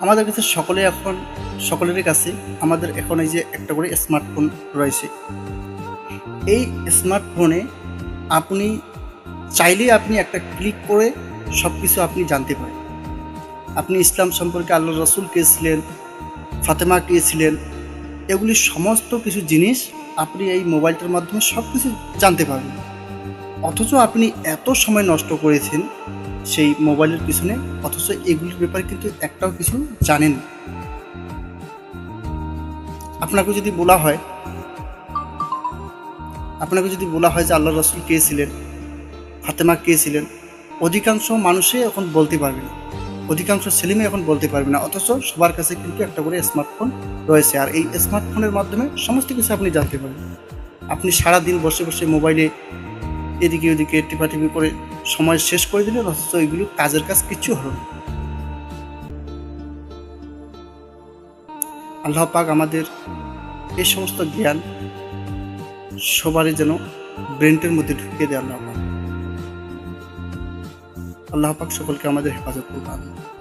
আমাদের কাছে সকলে এখন, সকলেরই কাছে আমাদের এখন এই যে একটা করে স্মার্টফোন রয়েছে। এই স্মার্টফোনে আপনি চাইলেই আপনি একটা ক্লিক করে সব কিছু আপনি জানতে পারেন। আপনি ইসলাম সম্পর্কে আল্লাহ রসুল কে ছিলেন, ফাতেমা কে ছিলেন, এগুলি সমস্ত কিছু জিনিস আপনি এই মোবাইলটার মাধ্যমে সব কিছু জানতে পারবেন। অথচ আপনি এত সময় নষ্ট করেছেন সেই মোবাইলের পিছনে, অথচ এগুলির ব্যাপারে কিন্তু একটাও কিছু জানেন। আপনাকে যদি বলা হয়, আপনাকে যদি বলা হয় যে আল্লাহ রসুল কে ছিলেন, ফাতেমা কে ছিলেন, অধিকাংশ মানুষই এখন বলতে পারবে না। অধিকাংশ ছেলেমে এখন বলতে পারবে না, অথচ সবার কাছে কিন্তু একটা করে স্মার্টফোন রয়েছে। আর এই স্মার্টফোনের মাধ্যমে সমস্ত কিছু আপনি জানতে পারবেন। আপনি সারাদিন বসে বসে মোবাইলে এদিকে ওদিকে টিপাটিপি করে সময় শেষ করে দিলেন, অথচ এগুলো কাজের কাজ কিচ্ছু হলো না আল্লাহ পাক আমাদের এই সমস্ত জ্ঞান সবারই যেন ব্রেনটের মধ্যে ঢুকিয়ে দেয় আল্লাহ পাক আল্লাহ পাক সকলকে আমাদের হেফাজত করবে।